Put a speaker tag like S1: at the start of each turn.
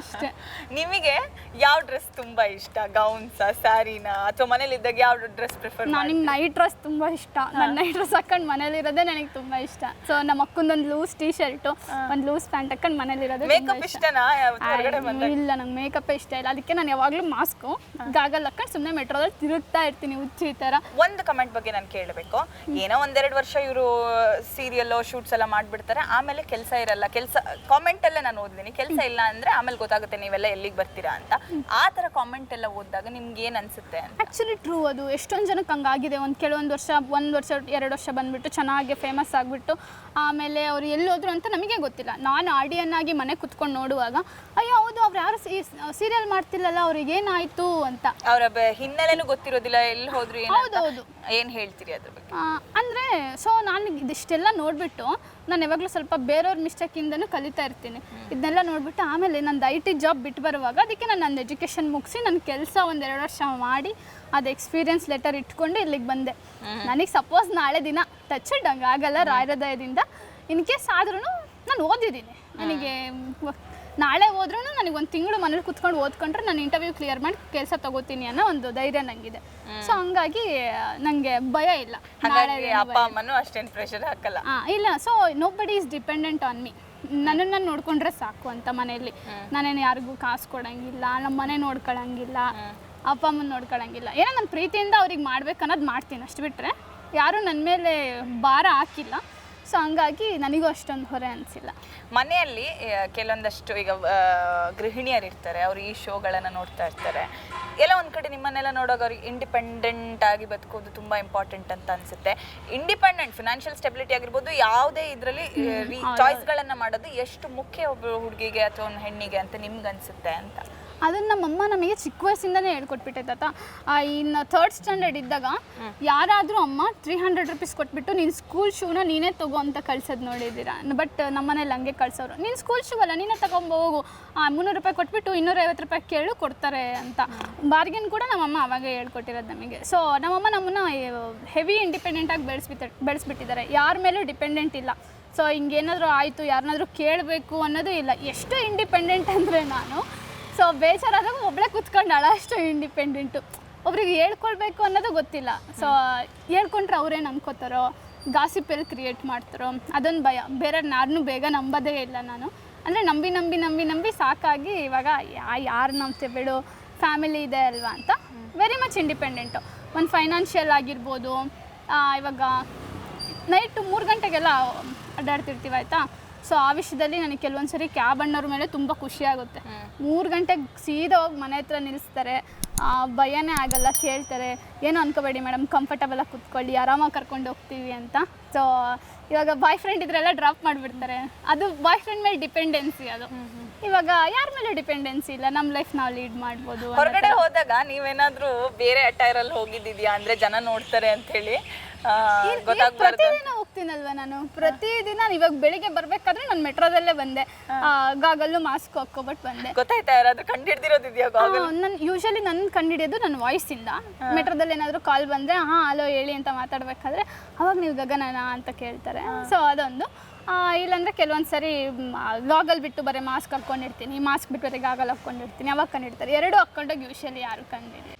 S1: ಅಷ್ಟೇ.
S2: ನಿಮಗೆ ಯಾವ ಡ್ರೆಸ್ ತುಂಬಾ ಇಷ್ಟ? ಗೌನ್ಸ ಸ್ಯಾರಿನ ಅಥವಾ ಮನೇಲಿ ಇದ್ದಾಗ ಯಾವ ಡ್ರೆಸ್ ಪ್ರಿಫರ್
S1: ನನಗೆ ನೈಟ್ ಡ್ರೆಸ್ ತುಂಬಾ ಇಷ್ಟ. ನನ್ನ ನೈಟ್ ಡ್ರೆಸ್ ಹಾಕೊಂಡು ಮನೇಲಿರೋದೇ ನನಗೆ ತುಂಬಾ ಇಷ್ಟ. ಸೊ ನಮ್ಮ ಅಕ್ಕಂದೊಂದು ಲೂಸ್ ಟೀ ಶರ್ಟ್ ಒಂದು ಲೂಸ್ ಪ್ಯಾಂಟ್ ಹಾಕೊಂಡು ಮನೇಲಿರೋದೇ
S2: ಮೇಕಪ್ ಇಷ್ಟನಾ? ಹೊರಗಡೆ ಬಂದಾಗ?
S1: ಇಲ್ಲ ನಂಗೆ ಮೇಕಪ್ ಇಷ್ಟ ಇಲ್ಲ. ಅದಕ್ಕೆ ನಾನು ಯಾವಾಗಲೂ ಮಾಸ್ಕು ಗಾಗಲ್ ಹಾಕೊಂಡು ಸುಮ್ಮನೆ ಮೆಟ್ರೋದಲ್ಲಿ ತಿರುಗ್ತಾ ಇರ್ತೀನಿ ಹುಚ್ಚಿ ಈ ಥರ
S2: ಒಂದು ಕಮೆಂಟ್ ಬಗ್ಗೆ ನಾನು ಕೇಳಬೇಕು. ಏನೋ ಒಂದೆರಡು ವರ್ಷ ಇವರು ಸೀರಿಯಲ್ ಶೂಟ್ಸ್ ಎಲ್ಲ ಮಾಡ್ಬಿಡ್ತಾರೆ. ಆಮೇಲೆ ಕೆಲಸ ಇರಲ್ಲ. ಕೆಲಸ ಕಾಮೆಂಟ್ ಅಲ್ಲೇ ನಾನು ಓದಿದ್ದೀನಿ ಕೆಲಸ ಇಲ್ಲ ಅಂದ್ರೆ ಆಮೇಲೆ ಗೊತ್ತಾಗುತ್ತೆ ನೀವೆಲ್ಲ ಎಲ್ಲಿಗೆ ಬರ್ತೀರಾ ಅಂತ. ಆ ಥರ ಕಾಮೆಂಟ್ ಎಲ್ಲ ಓದಿದಾಗ ನಿಮ್ಗೆ ಏನು ಅನ್ಸುತ್ತೆ
S1: ಆ್ಯಕ್ಚುಲಿ ಟ್ರೂ ಅದು. ಎಷ್ಟೊಂದು ಜನಕ್ಕೆ ಹಂಗಾಗಿದೆ. ಒಂದು ಕೆಲವೊಂದು ವರ್ಷ ಒಂದು ವರ್ಷ ಎರಡು ವರ್ಷ ಬಂದುಬಿಟ್ಟು ಚೆನ್ನಾಗಿ ಫೇಮಸ್ ಆಗಿಬಿಟ್ಟು ಆಮೇಲೆ ಅವ್ರು ಎಲ್ಲೋದ್ರು ಅಂತ ನಮಗೆ ಗೊತ್ತಿಲ್ಲ. ನಾನು ಆಡಿಯನ್ನಾಗಿ ಆಗಿ ಮನೆ ಕುತ್ಕೊಂಡು ನೋಡುವಾಗ ಅಯ್ಯೋ ಹೌದು ಅವ್ರು ಯಾರು ಸೀರಿಯಲ್ ಮಾಡ್ತಿಲ್ಲಲ್ಲ ಅವ್ರಿಗೆ ಏನಾಯಿತು? ಅಂತ.
S2: ಅವರ ಹಿನ್ನೆಲೆನೂ ಗೊತ್ತಿರೋದಿಲ್ಲ ಎಲ್ಲಿ ಹೋದ್ರು ಹೌದು
S1: ಹೌದೌದು.
S2: ಏನು ಹೇಳ್ತೀರಿ ಅದ್ರ ಬಗ್ಗೆ?
S1: ಅಂದರೆ ಸೊ ನಾನು ಇದಿಷ್ಟೆಲ್ಲ ನೋಡಿಬಿಟ್ಟು ನಾನು ಯಾವಾಗಲೂ ಸ್ವಲ್ಪ ಬೇರೆಯವ್ರ ಮಿಸ್ಟೇಕಿಂದನೂ ಕಲಿತಾ ಇರ್ತೀನಿ. ಇದನ್ನೆಲ್ಲ ನೋಡಿಬಿಟ್ಟು ಆಮೇಲೆ ನಂದು ಐ ಟಿ ಜಾಬ್ ಬಿಟ್ಟು ಬರುವಾಗ ಅದಕ್ಕೆ ನಾನು ನನ್ನ ಎಜುಕೇಷನ್ ಮುಗಿಸಿ ನನ್ನ ಕೆಲಸ ಒಂದೆರಡು ವರ್ಷ ಮಾಡಿ ಅದು ಎಕ್ಸ್ಪೀರಿಯನ್ಸ್ ಲೆಟರ್ ಇಟ್ಕೊಂಡು ಇಲ್ಲಿಗೆ ಬಂದೆ. ನನಗೆ ಸಪೋಸ್ ನಾಳೆ ದಿನ ಟಚ್ ಇದ್ದಂಗೆ ಆಗಲ್ಲ ರಾಯರದಯದಿಂದ. ಇನ್ ಕೇಸ್ ಆದ್ರೂ ನಾನು ಓದಿದ್ದೀನಿ. ನನಗೆ ನಾಳೆ ಹೋದ್ರೂ ನನಗೆ ಒಂದು ತಿಂಗಳು ಮನೇಲಿ ಕುತ್ಕೊಂಡು ಓದ್ಕೊಂಡ್ರೆ ನಾನು ಇಂಟರ್ವ್ಯೂ ಕ್ಲಿಯರ್ ಮಾಡಿ ಕೆಲಸ ತಗೋತೀನಿ ಅನ್ನೋ ಒಂದು ಧೈರ್ಯ ನನಗಿದೆ ಸೊ ಹಂಗಾಗಿ ನನಗೆ ಭಯ ಇಲ್ಲ. ನಾಳೆ
S2: ಅಪ್ಪ ಅಮ್ಮನೂ ಅಷ್ಟೇನ್ ಪ್ರೆಷರ್ ಹಾಕಲ್ಲ.
S1: ಇಲ್ಲ. So nobody is dependent on me ನನ್ನನ್ನು ನಾನು ನೋಡ್ಕೊಂಡ್ರೆ ಸಾಕು ಅಂತ ಮನೆಯಲ್ಲಿ. ನಾನೇನು ಯಾರಿಗೂ ಕಾಸು ಕೊಡಂಗಿಲ್ಲ ನಮ್ಮ ಮನೆ ನೋಡ್ಕೊಳಂಗಿಲ್ಲ ಅಪ್ಪ ಅಮ್ಮನ ನೋಡ್ಕೊಳಂಗಿಲ್ಲ. ಏನೋ ನನ್ನ ಪ್ರೀತಿಯಿಂದ ಅವ್ರಿಗೆ ಮಾಡ್ಬೇಕು ಅನ್ನೋದು ಮಾಡ್ತೀನಿ ಅಷ್ಟು ಬಿಟ್ಟರೆ ಯಾರೂ ನನ್ನ ಮೇಲೆ ಭಾರ ಹಾಕಿಲ್ಲ. ಸೊ ಹಂಗಾಗಿ ನನಗೂ ಅಷ್ಟೊಂದು ಹೊರೆ ಅನಿಸಿಲ್ಲ.
S2: ಮನೆಯಲ್ಲಿ ಆ, ಕೆಲವೊಂದಷ್ಟು ಈಗ ಆ, ಗೃಹಿಣಿಯರು ಇರ್ತಾರೆ ಅವರು ಈ ಶೋಗಳನ್ನು ನೋಡ್ತಾ ಇರ್ತಾರೆ. ಎಲ್ಲ ಒಂದು ಕಡೆ ನಿಮ್ಮನ್ನೆಲ್ಲ ನೋಡೋಕೆ ಅವ್ರಿಗೆ ಇಂಡಿಪೆಂಡೆಂಟ್ ಆಗಿ ಬದುಕೋದು ತುಂಬಾ ಇಂಪಾರ್ಟೆಂಟ್ ಅಂತ ಅನ್ಸುತ್ತೆ. ಇಂಡಿಪೆಂಡೆಂಟ್ ಫಿನಾನ್ಷಿಯಲ್ ಸ್ಟೆಬಿಲಿಟಿ ಆಗಿರ್ಬೋದು ಯಾವುದೇ ಇದರಲ್ಲಿ ಚಾಯ್ಸ್ಗಳನ್ನು ಮಾಡೋದು ಎಷ್ಟು ಮುಖ್ಯ ಒಬ್ಬ ಹುಡುಗಿಗೆ ಅಥವಾ ಒಂದು ಹೆಣ್ಣಿಗೆ ಅಂತ ನಿಮ್ಗೆ ಅನ್ಸುತ್ತೆ ಅಂತ?
S1: ಅದನ್ನ ನಮ್ಮಮ್ಮ ನಮಗೆ ಚಿಕ್ಕ ವಯಸ್ಸಿಂದನೇ ಹೇಳ್ಕೊಟ್ಬಿಟ್ಟೆ ತಾತ. ಆ, ಇನ್ನು ಥರ್ಡ್ ಸ್ಟ್ಯಾಂಡರ್ಡ್ ಇದ್ದಾಗ ಯಾರಾದರೂ ಅಮ್ಮ ತ್ರೀ ಹಂಡ್ರೆಡ್ ರುಪೀಸ್ ಕೊಟ್ಬಿಟ್ಟು ನೀನು ಸ್ಕೂಲ್ ಶೂನ ನೀನೇ ತಗೋ ಅಂತ ಕಳ್ಸೋದು ನೋಡಿದ್ದೀರಾ? ಬಟ್ ನಮ್ಮನೇಲಿ ಹಂಗೆ ಕಳ್ಸೋರು. ನೀನು ಸ್ಕೂಲ್ ಶೂ ಅಲ್ಲ ನೀನೇ ತಗೊಂಬ ಹೋಗು. ಆ, ಮುನ್ನೂರು ರೂಪಾಯಿ ಕೊಟ್ಬಿಟ್ಟು ಇನ್ನೂರೈವತ್ತು ರೂಪಾಯಿ ಕೇಳು ಕೊಡ್ತಾರೆ ಅಂತ. ಬಾರ್ಗೇನ್ ಕೂಡ ನಮ್ಮಮ್ಮ ಅವಾಗ ಹೇಳ್ಕೊಟ್ಟಿರೋದು ನಮಗೆ. ಸೊ ನಮ್ಮಮ್ಮ ನಮ್ಮನ್ನ ಹೆವಿ ಇಂಡಿಪೆಂಡೆಂಟಾಗಿ ಬೆಳೆಸ್ಬಿಟ್ಟು ಬೆಳೆಸ್ಬಿಟ್ಟಿದ್ದಾರೆ. ಯಾರ ಮೇಲೂ ಡಿಪೆಂಡೆಂಟ್ ಇಲ್ಲ. ಸೊ ಹಿಂಗೇನಾದರೂ ಆಯಿತು ಯಾರನ್ನಾದ್ರೂ ಕೇಳಬೇಕು ಅನ್ನೋದು ಇಲ್ಲ. ಎಷ್ಟು ಇಂಡಿಪೆಂಡೆಂಟ್ ಅಂದರೆ ನಾನು ಸೊ ಬೇಜಾರಾದಾಗ ಒಬ್ಬಳೇ ಕುತ್ಕೊಂಡು ಅಷ್ಟು ಇಂಡಿಪೆಂಡೆಂಟು ಒಬ್ರಿಗೆ ಹೇಳ್ಕೊಳ್ಬೇಕು ಅನ್ನೋದು ಗೊತ್ತಿಲ್ಲ. ಸೊ ಹೇಳ್ಕೊಂಡ್ರೆ ಅವ್ರೇನು ಅನ್ಕೋತಾರೋ ಗಾಸಿಪ್ ಎಲ್ಲಿ ಕ್ರಿಯೇಟ್ ಮಾಡ್ತಾರೋ, ಅದೊಂದು ಭಯ. ಬೇರೆ ಯಾರನ್ನೂ ಬೇಗ ನಂಬೋದೇ ಇಲ್ಲ ನಾನು. ಅಂದರೆ ನಂಬಿ ನಂಬಿ ನಂಬಿ ನಂಬಿ ಸಾಕಾಗಿ ಇವಾಗ ಯಾ, ಯಾರು ನಂಬ್ತೇವೆ ಬಿಡು ಫ್ಯಾಮಿಲಿ ಇದೆ ಅಲ್ವಾ ಅಂತ ವೆರಿ ಮಚ್ ಇಂಡಿಪೆಂಡೆಂಟು ಒಂದು ಫೈನಾನ್ಷಿಯಲ್ ಆಗಿರ್ಬೋದು ಇವಾಗ ನೈಟು ಮೂರು ಗಂಟೆಗೆಲ್ಲ ಅಡ್ಡಾಡ್ತಿರ್ತೀವಿ ಆಯಿತಾ? ಸೊ ಆ ವಿಷಯದಲ್ಲಿ ನನಗೆ ಕೆಲವೊಂದು ಸರಿ ಕ್ಯಾಬ್ ಅಣ್ಣವ್ರ ಮೇಲೆ ತುಂಬ ಖುಷಿ ಆಗುತ್ತೆ. ಮೂರು ಗಂಟೆಗೆ ಸೀದಾ ಹೋಗಿ ಮನೆ ಹತ್ರ ನಿಲ್ಲಿಸ್ತಾರೆ ಭಯನೇ ಆಗಲ್ಲ ಕೇಳ್ತಾರೆ ಏನು ಅನ್ಕೋಬೇಡಿ ಮೇಡಮ್ ಕಂಫರ್ಟಬಲಾಗಿ ಕುತ್ಕೊಳ್ಳಿ ಆರಾಮಾಗಿ ಕರ್ಕೊಂಡು ಹೋಗ್ತೀವಿ ಅಂತ. ಸೊ ಇವಾಗ ಬಾಯ್ ಫ್ರೆಂಡ್ ಇದ್ರೆಲ್ಲ ಡ್ರಾಪ್ ಮಾಡಿಬಿಡ್ತಾರೆ. ಅದು ಬಾಯ್ ಫ್ರೆಂಡ್ ಮೇಲೆ ಡಿಪೆಂಡೆನ್ಸಿ ಅದು. ಇವಾಗ ಯಾರ ಮೇಲೆ ಡಿಪೆಂಡೆನ್ಸಿ ಇಲ್ಲ? ನಮ್ಮ ಲೈಫ್ ನಾವು ಲೀಡ್ ಮಾಡ್ಬೋದು ಅನ್ನೋ
S2: ಹೊರಗಡೆ ಹೋದಾಗ ನೀವೇನಾದ್ರೂ ಬೇರೆ ಅಟೈರ್ ಅಲ್ಲಿ ಹೋಗಿದ್ದಿದ್ಯಾ? ಅಂದ್ರೆ ಜನ ನೋಡ್ತಾರೆ ಅಂತ ಹೇಳಿ ಗೊತ್ತಾಗ್ಬಾರ್ದು
S1: ಪ್ರತಿದಿನ ಹೋಗ್ತೀನಲ್ವಾ ನಾನು? ಪ್ರತಿದಿನ ಇವಾಗ ಬೆಳಿಗ್ಗೆ ಬರ್ಬೇಕಾದ್ರೆ ನಾನು ಮೆಟ್ರೋದಲ್ಲೇ ಬಂದೆ. ಗಾಗಲ್ಲು ಮಾಸ್ಕ್ ಹಾಕೋಬಿಟ್ಟು ಬಂದೆ.
S2: ಗೊತ್ತಾಯ್ತಾ? ಯಾರಾದ್ರೂ ಕಂಡಿಡ್ದಿರೋದಿದ್ಯಾ
S1: ನನ್ನ ಯೂಶಲಿ ನನ್ನ ಕಂಡಿಡಿಯೋದು ನನ್ನ ವಾಯ್ಸಿಂದ ಮೆಟ್ರೋದಲ್ಲಿ ಏನಾದರೂ ಕಾಲ್ ಬಂದರೆ ಹಾಂ ಹಲೋ ಹೇಳಿ ಅಂತ ಮಾತಾಡಬೇಕಾದ್ರೆ ಅವಾಗ ನೀವು ಗಗನನಾ? ಅಂತ ಕೇಳ್ತಾರೆ. ಸೊ ಅದೊಂದು. ಇಲ್ಲಾಂದ್ರೆ ಕೆಲವೊಂದು ಸರಿ ಲಾಗಲ್ಲಿ ಬಿಟ್ಟು ಬರೀ ಮಾಸ್ಕ್ ಹಾಕ್ಕೊಂಡಿರ್ತೀನಿ. ಮಾಸ್ಕ್ ಬಿಟ್ಟು ಬರೀ ಗಾಗಲ್ ಹಾಕ್ಕೊಂಡಿರ್ತೀನಿ. ಅವಾಗ ಕಂಡಿರ್ತಾರೆ ಎರಡು ಹಾಕ್ಕೊಂಡೋಗಿ ಯೂಶಲಿ ಯಾರು ಕಂಡಿಡಿ